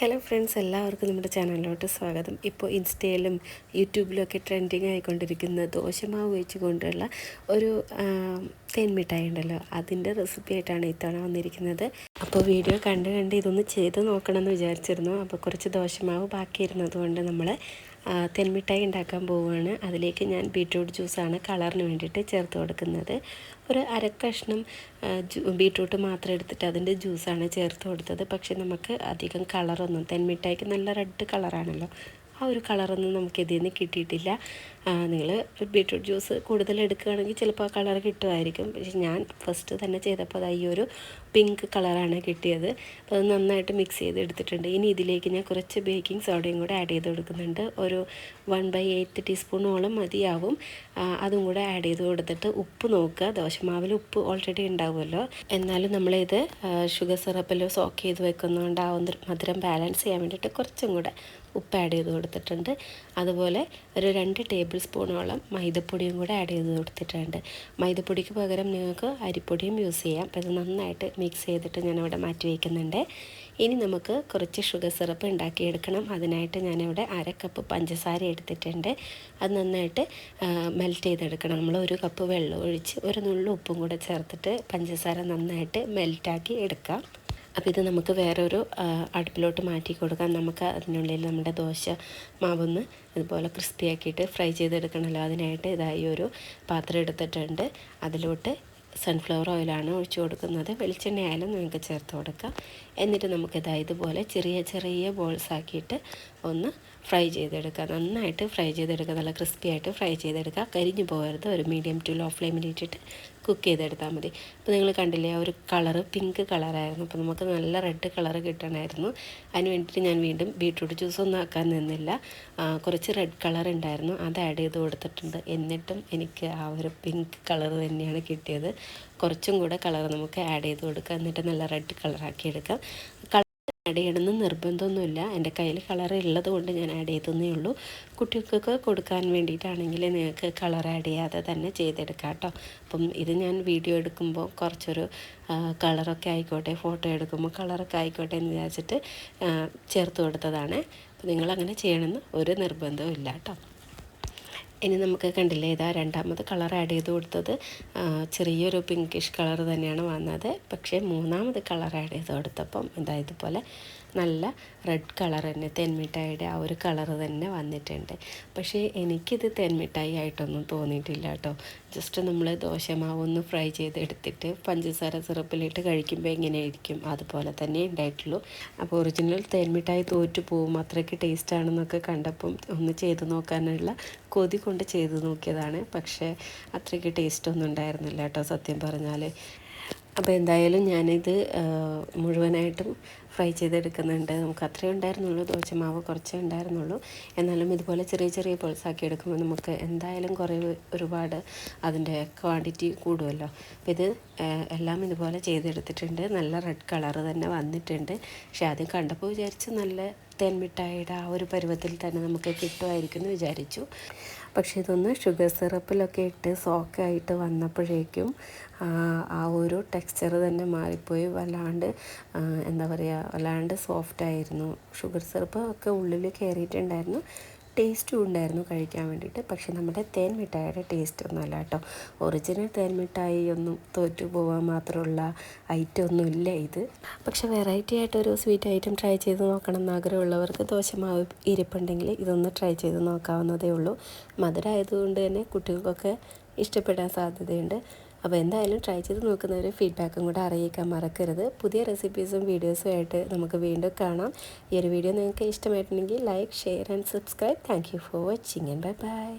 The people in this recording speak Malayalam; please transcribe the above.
ഹലോ ഫ്രണ്ട്സ് എല്ലാവർക്കും നമ്മുടെ ചാനലിലോട്ട് സ്വാഗതം. ഇപ്പോൾ ഇൻസ്റ്റയിലും യൂട്യൂബിലും ഒക്കെ ട്രെൻഡിങ് ആയിക്കൊണ്ടിരിക്കുന്ന ദോശമാവ് വെച്ചുകൊണ്ടുള്ള ഒരു തേൻമിഠായി ഉണ്ടല്ലോ. അതിന്റെ റെസിപ്പി ആയിട്ടാണ് ഇത്തവണ വന്നിരിക്കുന്നത്. അപ്പോൾ വീഡിയോ കണ്ട് കണ്ട് ഇതൊന്ന് ചെയ്ത് നോക്കണമെന്ന് വിചാരിച്ചിരുന്നു. അപ്പോൾ കുറച്ച് ദോശമാവ് ബാക്കിയിരുന്നത് കൊണ്ട് നമ്മൾ തെന്മിഠായി ഉണ്ടാക്കാൻ പോവുകയാണ്. അതിലേക്ക് ഞാൻ ബീട്രൂട്ട് ജ്യൂസാണ് കളറിന് വേണ്ടിയിട്ട് ചേർത്ത് കൊടുക്കുന്നത്. ഒരു അര കഷ്ണം ബീട്രൂട്ട് മാത്രം എടുത്തിട്ട് അതിന്റെ ജ്യൂസാണ് ചേർത്ത് കൊടുത്തത്. പക്ഷേ നമുക്ക് അധികം കളറൊന്നും തെന്മിഠായിക്ക് നല്ല റെഡ് കളറാണല്ലോ. ആ ഒരു കളറൊന്നും നമുക്ക് ഇതിൽ നിന്ന് കിട്ടിയിട്ടില്ല നിങ്ങൾ ബീട്രൂട്ട് ജ്യൂസ് കൂടുതൽ എടുക്കുകയാണെങ്കിൽ ചിലപ്പോൾ ആ കളർ കിട്ടുമായിരിക്കും. പക്ഷെ ഞാൻ ഫസ്റ്റ് തന്നെ ചെയ്തപ്പോൾ അത് ഈ ഒരു പിങ്ക് കളറാണ് കിട്ടിയത്. അപ്പോൾ അത് നന്നായിട്ട് മിക്സ് ചെയ്ത് എടുത്തിട്ടുണ്ട്. ഇനി ഇതിലേക്ക് ഞാൻ കുറച്ച് ബേക്കിംഗ് സോഡയും കൂടെ ആഡ് ചെയ്ത് കൊടുക്കുന്നുണ്ട്. ഒരു വൺ ബൈ എയ്റ്റ് ടീസ്പൂണോളം മതിയാവും. അതും കൂടെ ആഡ് ചെയ്ത് കൊടുത്തിട്ട് ഉപ്പ് നോക്കുക. ദോശമാവിൽ ഉപ്പ് ഓൾറെഡി ഉണ്ടാവുമല്ലോ. എന്നാലും നമ്മളിത് ഷുഗർ സിറപ്പിൽ സോക്ക് ചെയ്ത് വെക്കുന്നതുകൊണ്ട് ആ മധുരം ബാലൻസ് ചെയ്യാൻ വേണ്ടിയിട്ട് കുറച്ചും കൂടെ ഉപ്പ് ആഡ് ചെയ്ത് കൊടുത്തിട്ടുണ്ട്. അതുപോലെ ഒരു രണ്ട് ടേബിൾ സ്പൂണോളം മൈദപ്പൊടിയും കൂടെ ആഡ് ചെയ്ത് കൊടുത്തിട്ടുണ്ട്. മൈദപ്പൊടിക്ക് പകരം നിങ്ങൾക്ക് അരിപ്പൊടിയും യൂസ് ചെയ്യാം. അപ്പോൾ ഇത് നന്നായിട്ട് മിക്സ് ചെയ്തിട്ട് ഞാനിവിടെ മാറ്റി വയ്ക്കുന്നുണ്ട് ഇനി നമുക്ക് കുറച്ച് ഷുഗർ സിറപ്പ് ഉണ്ടാക്കിയെടുക്കണം. അതിനായിട്ട് ഞാനിവിടെ അര കപ്പ് പഞ്ചസാര എടുത്തിട്ടുണ്ട്. അത് നന്നായിട്ട് മെൽറ്റ് ചെയ്തെടുക്കണം. നമ്മൾ ഒരു കപ്പ് വെള്ളം ഒഴിച്ച് ഒരു നുള്ളു ഉപ്പും കൂടെ ചേർത്തിട്ട് പഞ്ചസാര നന്നായിട്ട് മെൽറ്റാക്കി എടുക്കാം. അപ്പോൾ ഇത് നമുക്ക് വേറൊരു അടുപ്പിലോട്ട് മാറ്റി കൊടുക്കാം. നമുക്ക് അതിനുള്ളിൽ നമ്മുടെ ദോശ മാവൊന്ന് ഇതുപോലെ ക്രിസ്പി ആക്കിയിട്ട് ഫ്രൈ ചെയ്തെടുക്കണമല്ലോ. അതിനായിട്ട് ഇതായി ഒരു പാത്രം എടുത്തിട്ടുണ്ട്. അതിലോട്ട് സൺഫ്ലവർ ഓയിലാണ് ഒഴിച്ചു കൊടുക്കുന്നത്. വെളിച്ചെണ്ണ ആയാലും നിങ്ങൾക്ക് ചേർത്ത് കൊടുക്കാം. എന്നിട്ട് നമുക്കിത് ഇതുപോലെ ചെറിയ ചെറിയ ബോൾസ് ആക്കിയിട്ട് ഒന്ന് ഫ്രൈ ചെയ്തെടുക്കുക നന്നായിട്ട് ഫ്രൈ ചെയ്തെടുക്കുക നല്ല ക്രിസ്പി ആയിട്ട് ഫ്രൈ ചെയ്തെടുക്കുക കരിഞ്ഞു പോകരുത്. ഒരു മീഡിയം ടു ലോ ഫ്ലെയിമിൽ ഇട്ടിട്ട് കുക്ക് ചെയ്തെടുത്താൽ മതി. അപ്പോൾ നിങ്ങൾ കണ്ടില്ലേ ആ ഒരു കളറ് പിങ്ക് കളറായിരുന്നു അപ്പോൾ നമുക്ക് നല്ല റെഡ് കളറ് കിട്ടണമായിരുന്നു. അതിന് വേണ്ടിയിട്ട് ഞാൻ വീണ്ടും ബീട്രൂട്ട് ജ്യൂസ് ഒന്നും ആക്കാൻ നിന്നില്ല. കുറച്ച് റെഡ് കളർ ഉണ്ടായിരുന്നു. അത് ആഡ് ചെയ്ത് കൊടുത്തിട്ടുണ്ട്. എന്നിട്ടും എനിക്ക് ആ ഒരു പിങ്ക് കളർ തന്നെയാണ് കിട്ടിയത്. കുറച്ചും കൂടെ കളർ നമുക്ക് ആഡ് ചെയ്ത് കൊടുക്കാം. എന്നിട്ട് നല്ല റെഡ് കളറാക്കി എടുക്കാം. ആഡ് ചെയ്യണമെന്ന് നിർബന്ധമൊന്നുമില്ല. എന്റെ കയ്യിൽ കളർ ഉള്ളത് കൊണ്ട് ഞാൻ ആഡ് ചെയ്തതേ ഉള്ളൂ. കുട്ടികൾക്കൊക്കെ കൊടുക്കാൻ വേണ്ടിയിട്ടാണെങ്കിൽ നിങ്ങൾക്ക് കളർ ആഡ് ചെയ്യാതെ തന്നെ ചെയ്തെടുക്കാം കേട്ടോ. അപ്പം ഇത് ഞാൻ വീഡിയോ എടുക്കുമ്പോൾ കുറച്ചൊരു കളറൊക്കെ ആയിക്കോട്ടെ ഫോട്ടോ എടുക്കുമ്പോൾ കളറൊക്കെ ആയിക്കോട്ടെ എന്ന് വിചാരിച്ചിട്ട് ചേർത്ത് കൊടുത്തതാണ്. അപ്പോൾ നിങ്ങളങ്ങനെ ചെയ്യണമെന്ന് ഒരു നിർബന്ധവും ഇല്ല കേട്ടോ. ഇനി നമുക്ക് കണ്ടില്ലേ ഇതാ രണ്ടാമത് കളർ ആഡ് ചെയ്ത് കൊടുത്തത്. ചെറിയൊരു പിങ്കിഷ് കളർ തന്നെയാണ് വന്നത്. പക്ഷേ മൂന്നാമത് കളർ ആഡ് ചെയ്ത് കൊടുത്തപ്പം ഇതാ ഇതുപോലെ നല്ല റെഡ് കളർ തന്നെ തെന്മിഠായിയുടെ ആ ഒരു കളർ തന്നെ വന്നിട്ടുണ്ട്. പക്ഷേ എനിക്കിത് തെന്മിഠായി ആയിട്ടൊന്നും തോന്നിയിട്ടില്ല കേട്ടോ. ജസ്റ്റ് നമ്മൾ ദോശമാവ് ഒന്ന് ഫ്രൈ ചെയ്തെടുത്തിട്ട് പഞ്ചസാര സിറപ്പിലിട്ട് കഴിക്കുമ്പോൾ എങ്ങനെയായിരിക്കും? അതുപോലെ തന്നെ ഉണ്ടായിട്ടുള്ളൂ. അപ്പോൾ ഒറിജിനൽ തേൻമിഠായി തോറ്റു പോവും അത്രയ്ക്ക് ടേസ്റ്റാണെന്നൊക്കെ കണ്ടപ്പം ഒന്ന് ചെയ്ത് നോക്കാനുള്ള കൊതി കൊണ്ട് ചെയ്ത് നോക്കിയതാണ്. പക്ഷേ അത്രയ്ക്ക് ടേസ്റ്റൊന്നും ഉണ്ടായിരുന്നില്ല കേട്ടോ സത്യം പറഞ്ഞാൽ അപ്പോൾ എന്തായാലും ഞാനിത് മുഴുവനായിട്ടും ഫ്രൈ ചെയ്തെടുക്കുന്നുണ്ട്. നമുക്ക് അത്രയേ ഉണ്ടായിരുന്നുള്ളൂ. ദോശമാവ് കുറച്ചേ ഉണ്ടായിരുന്നുള്ളൂ. എന്നാലും ഇതുപോലെ ചെറിയ ചെറിയ പൊൾസാക്കി എടുക്കുമ്പോൾ നമുക്ക് എന്തായാലും കുറേ ഒരുപാട് അതിന്റെ ക്വാണ്ടിറ്റി കൂടുമല്ലോ അപ്പോൾ ഇത് എല്ലാം ഇതുപോലെ ചെയ്തെടുത്തിട്ടുണ്ട്. നല്ല റെഡ് കളർ തന്നെ വന്നിട്ടുണ്ട്. പക്ഷേ ആദ്യം കണ്ടപ്പോൾ വിചാരിച്ച് നല്ല തേൻമിഠായിയുടെ ആ ഒരു പരുവത്തിൽ തന്നെ നമുക്ക് കിട്ടുമായിരിക്കും എന്ന് വിചാരിച്ചു. പക്ഷേ ഇതൊന്ന് ഷുഗർ സിറപ്പിലൊക്കെ ഇട്ട് സോക്കായിട്ട് വന്നപ്പോഴേക്കും ആ ഒരു ടെക്സ്ചർ തന്നെ മാറിപ്പോയി. വല്ലാണ്ട് എന്താ പറയുക വല്ലാണ്ട് സോഫ്റ്റ് ആയിരുന്നു. ഷുഗർ സിറപ്പ് ഒക്കെ ഉള്ളിൽ കയറിയിട്ടുണ്ടായിരുന്നു ടേസ്റ്റും ഉണ്ടായിരുന്നു കഴിക്കാൻ വേണ്ടിയിട്ട്. പക്ഷേ നമ്മുടെ തേൻ മിഠായിയുടെ ടേസ്റ്റ് ഒന്നുമല്ല കേട്ടോ. ഒറിജിനൽ തേൻ മിഠായി ഒന്നും തോറ്റു പോകാൻ മാത്രമുള്ള ഐറ്റം ഒന്നും ഇല്ല ഇത്. പക്ഷെ വെറൈറ്റി ആയിട്ടൊരു സ്വീറ്റ് ഐറ്റം ട്രൈ ചെയ്ത് നോക്കണം എന്ന് ആഗ്രഹമുള്ളവർക്ക് ദോശമാവ് ഇരിപ്പുണ്ടെങ്കിൽ ഇതൊന്ന് ട്രൈ ചെയ്ത് നോക്കാവുന്നതേ ഉള്ളൂ. മധുരമായതുകൊണ്ട് തന്നെ കുട്ടികൾക്കൊക്കെ ഇഷ്ടപ്പെടാൻ സാധ്യതയുണ്ട്. അപ്പോൾ എന്തായാലും ട്രൈ ചെയ്ത് നോക്കുന്നവർ ഫീഡ്ബാക്കും കൂടെ അറിയിക്കാൻ മറക്കരുത്. പുതിയ റെസിപ്പീസും വീഡിയോസും ആയിട്ട് നമുക്ക് വീണ്ടും കാണാം. ഈ ഒരു വീഡിയോ നിങ്ങൾക്ക് ഇഷ്ടമായിട്ടുണ്ടെങ്കിൽ like share and subscribe thank for watching and bye bye